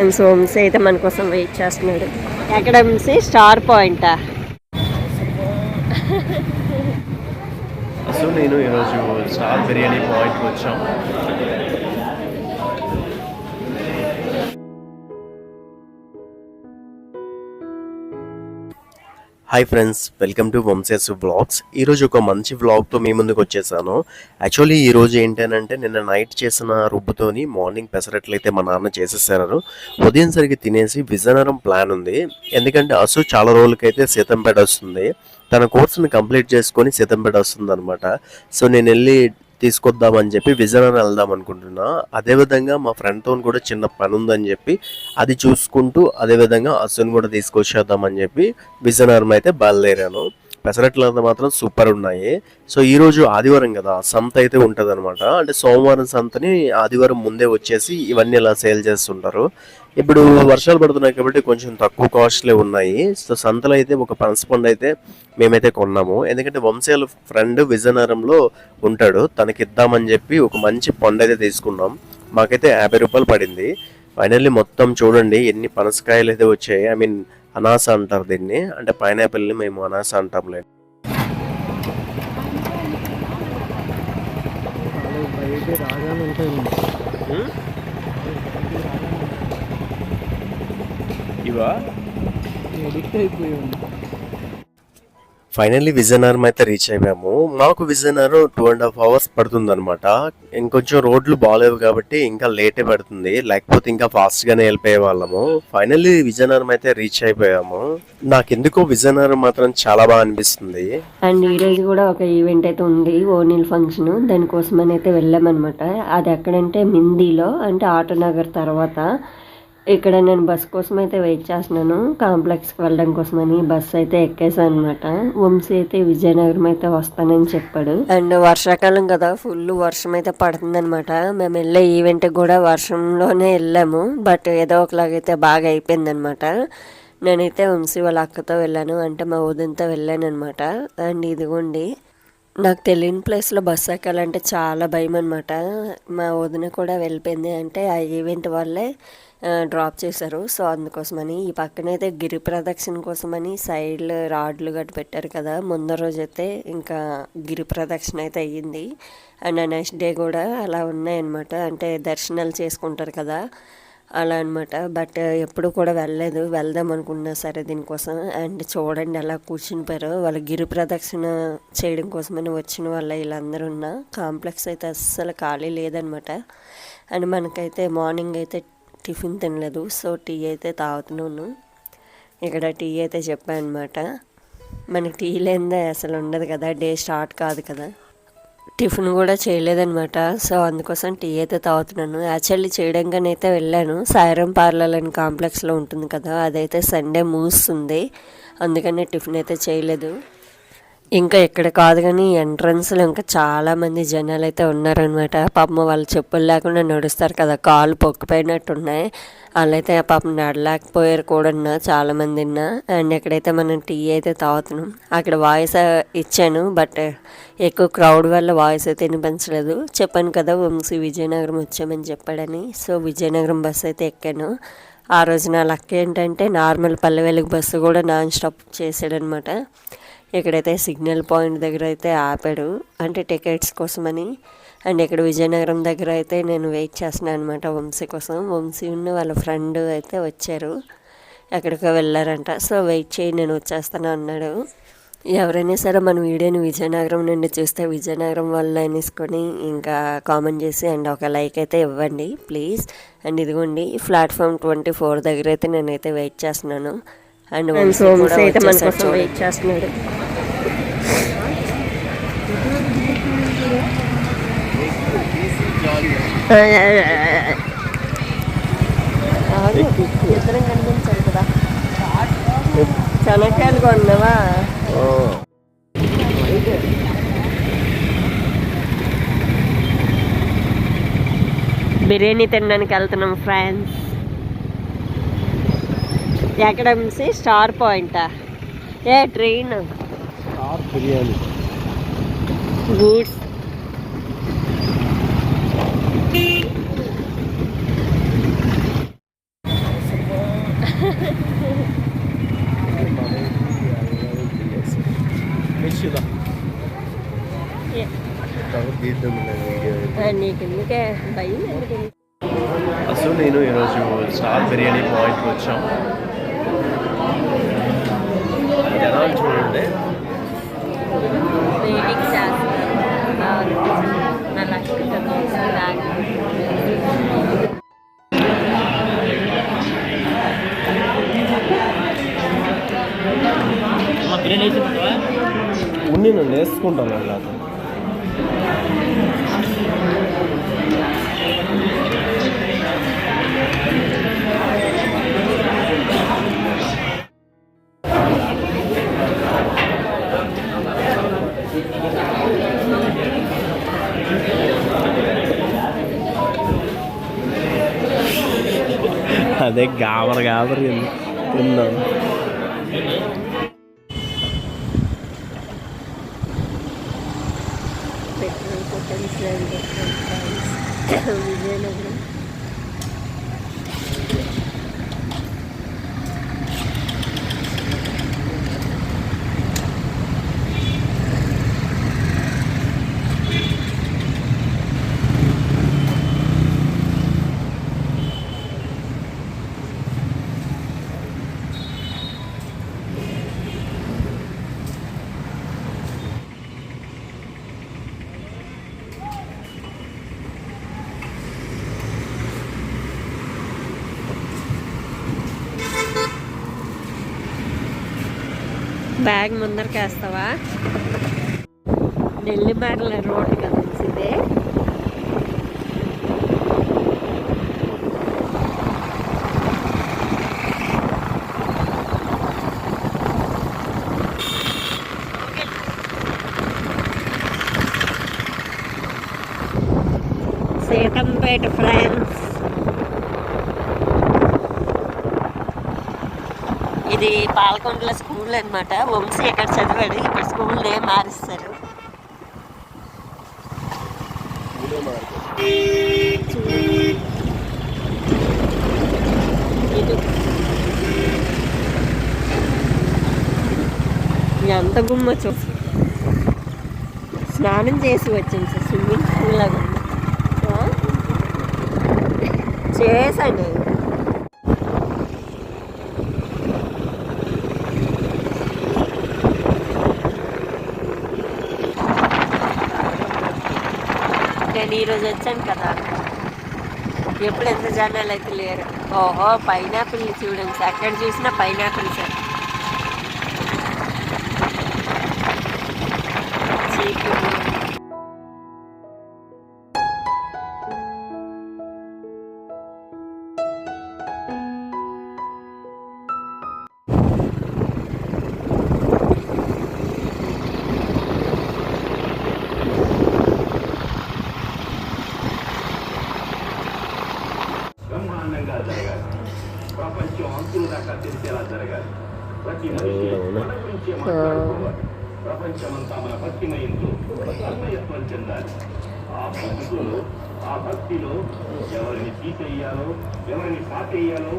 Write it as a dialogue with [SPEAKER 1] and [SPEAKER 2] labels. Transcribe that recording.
[SPEAKER 1] And so Vamsi అయితే మన కోసం వెయిట్ చేస్తున్నాడు. ఎక్కడ వంశీ స్టార్ పాయింటా
[SPEAKER 2] సో నేను ఈరోజు స్టార్ బిర్యానీ పాయింట్కి వచ్చాం hi friends welcome to Vamshi's vlogs ఈరోజు ఒక మంచి వ్లాగ్తో మీ ముందుకు వచ్చేసాను. యాక్చువల్లీ ఈ రోజు ఏంటంటే నిన్న నైట్ చేసిన రుబ్బుతోని మార్నింగ్ పెసరట్లు అయితే మా నాన్న చేసేసారు. ఉదయం సరిగ్గా తినేసి విజయనగరం ప్లాన్ ఉంది. ఎందుకంటే అసు చాలా రోజులకైతే సీతంపేట వస్తుంది. తన కోర్సుని కంప్లీట్ చేసుకొని సీతంపేట వస్తుంది అనమాట సో నేను వెళ్ళి తీసుకొద్దామని చెప్పి విజయనగరం వెళ్దాం అనుకుంటున్నా. అదేవిధంగా మా ఫ్రెండ్తో కూడా చిన్న పని ఉందని చెప్పి అది చూసుకుంటూ అదేవిధంగా అసుని కూడా తీసుకొచ్చేద్దామని చెప్పి విజయనగరం అయితే బయలుదేరాను. పెసరట్లు అంతా మాత్రం సూపర్ ఉన్నాయి. సో ఈ రోజు ఆదివారం కదా సంత అయితే ఉంటది అంటే సోమవారం సంతని ఆదివారం ముందే వచ్చేసి ఇవన్నీ ఇలా సేల్ చేస్తుంటారు. ఇప్పుడు వర్షాలు పడుతున్నాయి కాబట్టి కొంచెం తక్కువ కాస్ట్లే ఉన్నాయి. సో సంతలో అయితే ఒక పనసపండు అయితే మేమైతే కొన్నాము. ఎందుకంటే వంశాల ఫ్రెండ్ విజయనగరంలో ఉంటాడు. తనకి ఇద్దామని చెప్పి ఒక మంచి పండు అయితే తీసుకున్నాం. మాకైతే యాభై రూపాయలు పడింది. ఫైనల్లీ మొత్తం చూడండి ఎన్ని పనసకాయలు అయితే వచ్చాయి. ఐ మీన్ అనాస అంటారు దీన్ని. అంటే పైనాపిల్ని మేము అనాస అంటాంలే ఇవా? ఫైనల్లీ విజయనగరం అయితే రీచ్ అయిపోయాము. మాకు Vizianagaram two and half hours పడుతుంది అనమాట ఇంకొంచెం రోడ్లు బాగాలేవు కాబట్టి ఇంకా లేటే పడుతుంది. లేకపోతే ఇంకా ఫాస్ట్ గానే వెళ్ళిపోయే వాళ్ళము. ఫైనల్లీ విజయనగరం అయితే రీచ్ అయిపోయాము. నాకెందుకో విజయనగరం మాత్రం చాలా బాగా అనిపిస్తుంది.
[SPEAKER 1] అండ్ ఈ రోజు కూడా ఒక ఈవెంట్ అయితే ఉంది ఓనిల్ ఫంక్షన్ దానికోసమని అయితే వెళ్ళామన్నమాట. అది ఎక్కడంటే మిందీలో అంటే ఆటోనగర్ తర్వాత. ఇక్కడ నేను బస్ కోసం అయితే వెయిట్ చేస్తున్నాను. కాంప్లెక్స్కి వెళ్ళడం కోసమని బస్ అయితే ఎక్కేసాను అనమాట వంశీ అయితే విజయనగరం అయితే వస్తానని చెప్పాడు. అండ్ వర్షాకాలం కదా ఫుల్ వర్షం అయితే పడుతుందనమాట మేము వెళ్ళే ఈవెంట్ కూడా వర్షంలోనే వెళ్ళాము. బట్ ఏదో ఒకలాగైతే బాగా అయిపోయిందనమాట నేనైతే వంశీ వాళ్ళ అక్కతో వెళ్ళాను. అంటే మా వదినతో వెళ్ళాను అనమాట అండ్ ఇదిగోండి నాకు తెలియని ప్లేస్లో బస్సు ఎక్కాలంటే చాలా భయం అనమాట మా వదిన కూడా వెళ్ళిపోయింది అంటే ఆ ఈవెంట్ వల్లే డ్రాప్ చేశారు. సో అందుకోసమని ఈ పక్కనైతే గిరి ప్రదక్షిణ కోసమని సైడ్లు రాడ్లు గట్టు పెట్టారు కదా. ముందు రోజు అయితే ఇంకా గిరి ప్రదక్షిణ అయితే అయ్యింది. అండ్ నెక్స్ట్ డే కూడా అలా ఉన్నాయన్నమాట. అంటే దర్శనాలు చేసుకుంటారు కదా. అలా అనమాట బట్ ఎప్పుడు కూడా వెళ్ళలేదు. వెళ్దాం అనుకున్నా సరే దీనికోసం. అండ్ చూడండి అలా కూర్చునిపోయారు. వాళ్ళు గిరి ప్రదక్షిణ చేయడం కోసమని వచ్చిన వాళ్ళ వీళ్ళందరూ ఉన్న కాంప్లెక్స్ అయితే అస్సలు ఖాళీ లేదనమాట అండ్ మనకైతే మార్నింగ్ అయితే టిఫిన్ తినలేదు. సో టీ అయితే తాగుతున్నాను. ఇక్కడ టీ అయితే చెప్పాను అనమాట మనకి టీ లేనిదే అసలు ఉండదు కదా. డే స్టార్ట్ కాదు కదా. టిఫిన్ కూడా చేయలేదనమాట సో అందుకోసం టీ అయితే తాగుతున్నాను. యాక్చువల్లీ చేయడంగానే అయితే వెళ్ళాను. సాయిరం పార్లర్ అని కాంప్లెక్స్లో ఉంటుంది కదా. అదైతే సండే మూస్తుంది అందుకనే టిఫిన్ అయితే చేయలేదు. ఇంకా ఇక్కడ కాదు కానీ ఎంట్రన్స్లో ఇంకా చాలామంది జనాలు అయితే ఉన్నారనమాట పాపం వాళ్ళు చెప్పులు లేకుండా నడుస్తారు కదా కాళ్ళు పొక్కిపోయినట్టు ఉన్నాయి వాళ్ళైతే పాపం నడలేకపోయారు కూడా చాలా ఉన్నా అండ్ ఎక్కడైతే మనం టీ అయితే తాగుతున్నాం. అక్కడ వాయిస్ ఇచ్చాను బట్ ఎక్కువ క్రౌడ్ వల్ల వాయిస్ అయితే వినిపించలేదు. చెప్పాను కదా వంశీ విజయనగరం వచ్చామని చెప్పాడని. సో విజయనగరం బస్సు అయితే ఎక్కాను. ఆ రోజు నా లక్ ఏంటంటే నార్మల్ పల్లె వెలుగు బస్సు కూడా నాన్ స్టాప్ చేసాడనమాట ఇక్కడైతే సిగ్నల్ పాయింట్ దగ్గర అయితే ఆపాడు. అంటే టికెట్స్ కోసమని. అండ్ ఇక్కడ విజయనగరం దగ్గర అయితే నేను వెయిట్ చేస్తున్నాను అనమాట వంశీ కోసం. వంశీ ఉన్న వాళ్ళ ఫ్రెండ్ అయితే వచ్చారు. ఎక్కడికో వెళ్ళారంట. సో వెయిట్ చేయి నేను వచ్చేస్తాను అన్నాడు. ఎవరైనా సరే మన వీడియోని విజయనగరం నుండి చూస్తే విజయనగరం వాళ్ళు అనేసుకొని ఇంకా కామెంట్ చేసి అండ్ ఒక లైక్ అయితే ఇవ్వండి ప్లీజ్. అండ్ ఇదిగోండి ప్లాట్ఫామ్ ట్వంటీ ఫోర్ దగ్గర అయితే నేనైతే వెయిట్ చేస్తున్నాను. అండ్ వంశీ కూడా వచ్చేసాడు చూడండి.
[SPEAKER 3] వెయిట్ చేస్తున్నాడు
[SPEAKER 1] ఇద్దరం కనిపించాలి కదా
[SPEAKER 3] శనక్కాయలు కొన్నావా బిర్యానీ తినడానికి వెళ్తున్నాం ఫ్రెండ్స్ ఎక్కడ నుంచి స్టార్ పాయింటా ఏ ట్రైన్ స్టార్
[SPEAKER 2] బిర్యానీ
[SPEAKER 3] గూడ్స్
[SPEAKER 1] నీకెందుకే భయం ఎందుకు
[SPEAKER 2] అసలు నేను ఈరోజు స్టార్ బిర్యానీ పాయింట్కి వచ్చాం జనాలు చూడండి
[SPEAKER 1] వెయిటింగ్ చేస్తున్నారు నా లక్ బ్యాగ్
[SPEAKER 2] ఉన్ని నన్ను వేసుకుంటాను అలా. അതെ ഗാവർ ഗാവർ
[SPEAKER 1] എന്ന് എന്നാണ് വിജയനഗരം. బ్యాగ్ ముందరకేస్తావా? ఢిల్లీ బ్యాగ్ల రోడ్ కదా ఇదే. సీతంపేట ఫ్రెండ్స్. ఇది పాలకొండల స్కూల్ అనమాట వంశీ ఎక్కడ చదివాడు? ఇప్పుడు స్కూల్ మారుస్తారు. ఎంత గుమ్మ చూ స్నానం చేసి వచ్చాం సార్. స్విమ్మింగ్ పూల్ లాగా చేశాను. నేను ఈరోజు వచ్చాను కదా. ఎప్పుడు ఎంత జనాలు అయితే లేరు. ఓహో పైనాపిల్ చూడండి సార్. ఎక్కడ చూసినా పైనాపిల్ సార్. చీకులు
[SPEAKER 4] ప్రపంచమంతా మన భక్తిమయంతో తన్మయత్వం చెందాలి ఆ భక్తిలో ఆ భక్తిలో ఎవరిని తీసేయాలో ఎవరిని పాతేయాలో